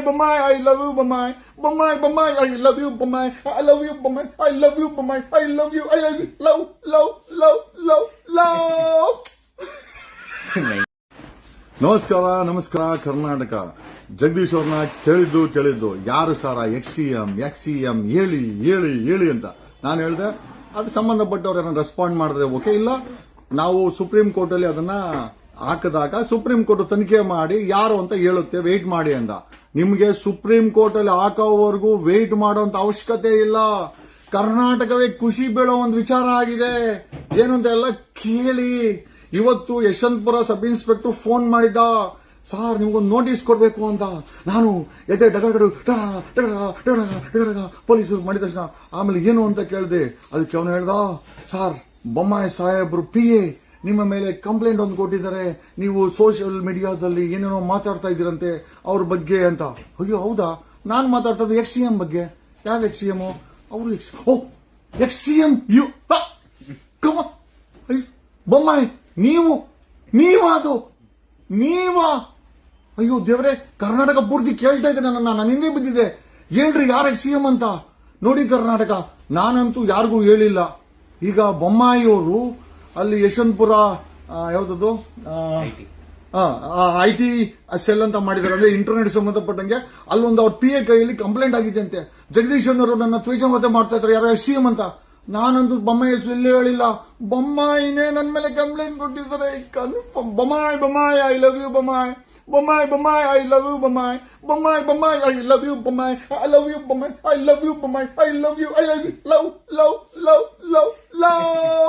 Bamay, I love you, but my but my I love you, Bamay. I love you, Bamay. I love you, Bamay. I love you, I love you. Low, low, low, low, low. ನಮಸ್ಕಾರ ನಮಸ್ಕಾರ ಕರ್ನಾಟಕ ಜಗದೀಶ್ ಅವ್ರನ್ನ ಕೇಳಿದ್ದು ಕೇಳಿದ್ದು ಯಾರು sir ex C M ex C M ಹೇಳಿ ಹೇಳಿ ಹೇಳಿ ಅಂತ ನಾನು ಹೇಳಿದೆ ಅದು ಸಂಬಂಧಪಟ್ಟವ್ರು ಏನೋ ರೆಸ್ಪಾಂಡ್ ಮಾಡಿದ್ರೆ ಓಕೆ ಇಲ್ಲ ನಾವು ಸುಪ್ರೀಂ ಕೋರ್ಟಲ್ಲಿ ಅದನ್ನ ಹಾಕಿದಾಗ ಸುಪ್ರೀಂ ಕೋರ್ಟ್ ತನಿಖೆ ಮಾಡಿ ಯಾರು ಅಂತ ಹೇಳುತ್ತೆ ವೇಟ್ ಮಾಡಿ ಅಂತ ನಿಮಗೆ ಸುಪ್ರೀಂ ಕೋರ್ಟ್ ಅಲ್ಲಿ ಹಾಕೋವರೆಗೂ ವೇಟ್ ಮಾಡುವಂತ ಅವಶ್ಯಕತೆ ಇಲ್ಲ ಕರ್ನಾಟಕವೇ ಖುಷಿ ಬೀಳೋ ಒಂದು ವಿಚಾರ ಆಗಿದೆ ಏನಂತ ಎಲ್ಲ ಕೇಳಿ ಇವತ್ತು ಯಶವಂತಪುರ ಸಬ್ ಇನ್ಸ್ಪೆಕ್ಟರ್ ಫೋನ್ ಮಾಡಿದ್ದ ಸಾರ್ ನಿಮ್ಗೊಂದು ನೋಟಿಸ್ ಕೊಡ್ಬೇಕು ಅಂತ ನಾನು ಎದೆ ಡಗಡಗಡು ಪೊಲೀಸರು ಮಾಡಿದ ತಕ್ಷಣ ಆಮೇಲೆ ಏನು ಅಂತ ಕೇಳಿದೆ ಅದಕ್ಕೆ ಅವನು ಹೇಳ್ದ ಸಾರ್ ಬೊಮ್ಮಾಯಿ ಸಾಹೇಬ್ರು ಪಿ ಎ ನಿಮ್ಮ ಮೇಲೆ ಕಂಪ್ಲೇಂಟ್ ಒಂದು ಕೊಟ್ಟಿದ್ದಾರೆ, ನೀವು ಸೋಷಿಯಲ್ ಮೀಡಿಯಾದಲ್ಲಿ ಏನೇನೋ ಮಾತಾಡ್ತಾ ಇದ್ದೀರಂತೆ ಅವ್ರ ಬಗ್ಗೆ ಅಂತ. ಅಯ್ಯೋ, ಹೌದಾ? ನಾನು ಮಾತಾಡ್ತದ್ದು ಎಕ್ಸ್ ಸಿ ಎಂ ಬಗ್ಗೆ. ಯಾವ ಎಕ್ಸ್ ಸಿ ಎಂ ಅವರು ex O ex C M you ಕಮ ಬೊಮ್ಮಾಯಿ, ನೀವು, ನೀವಾದು. ನೀವಾ? ಅಯ್ಯೋ, ದೇವ್ರೆ, ಕರ್ನಾಟಕ ಪೂರ್ತಿ ಕೇಳ್ತಾ ಇದ್ದೆ ನನ್ನ ನಾನು ಹಿಂದೆ ಬಿದ್ದಿದೆ ಹೇಳ್ರಿ, ಯಾರ ಸಿ ಎಂ ಅಂತ? ನೋಡಿ ಕರ್ನಾಟಕ. ನಾನಂತೂ ಯಾರಿಗೂ ಹೇಳಿಲ್ಲ. ಈಗ ಬೊಮ್ಮಾಯಿಯವರು ಅಲ್ಲಿ ಯಶವಂತಪುರ ಯಾವ್ದದು? ಐ ಟಿ ಸೆಲ್ ಅಂತ ಮಾಡಿದ್ದಾರೆ. ಅಂದ್ರೆ ಇಂಟರ್ನೆಟ್ ಸಂಬಂಧಪಟ್ಟಂಗೆ ಅಲ್ಲೊಂದು ಅವ್ರ ಪಿ ಎ ಕೈಯಲ್ಲಿ ಕಂಪ್ಲೇಂಟ್ ಆಗಿದೆ ಅಂತೆ ಜಗದೀಶ್ ಅವರು ನನ್ನ ತ್ವೇಷಮತೆ ಮಾಡ್ತಾ ಇದ್ದಾರೆ. ಯಾರೋ ಸಿ ಎಂ ಅಂತ? ನಾನಂತೂ ಬೊಮ್ಮಾಯಿ ಹೆಸರು ಎಲ್ಲಿ ಹೇಳಿಲ್ಲ. ಬೊಮ್ಮಾಯಿನೇ ನನ್ನ ಮೇಲೆ ಕಂಪ್ಲೇಂಟ್ ಕೊಟ್ಟಿದ್ದಾರೆ. Confirm Bommai Bommai I love you Bommai. Bommai Bommai I love you Bommai. Bommai Bommai I love you Bommai. I love you Bommai. I love you Bommai. I love you I love you love love love love love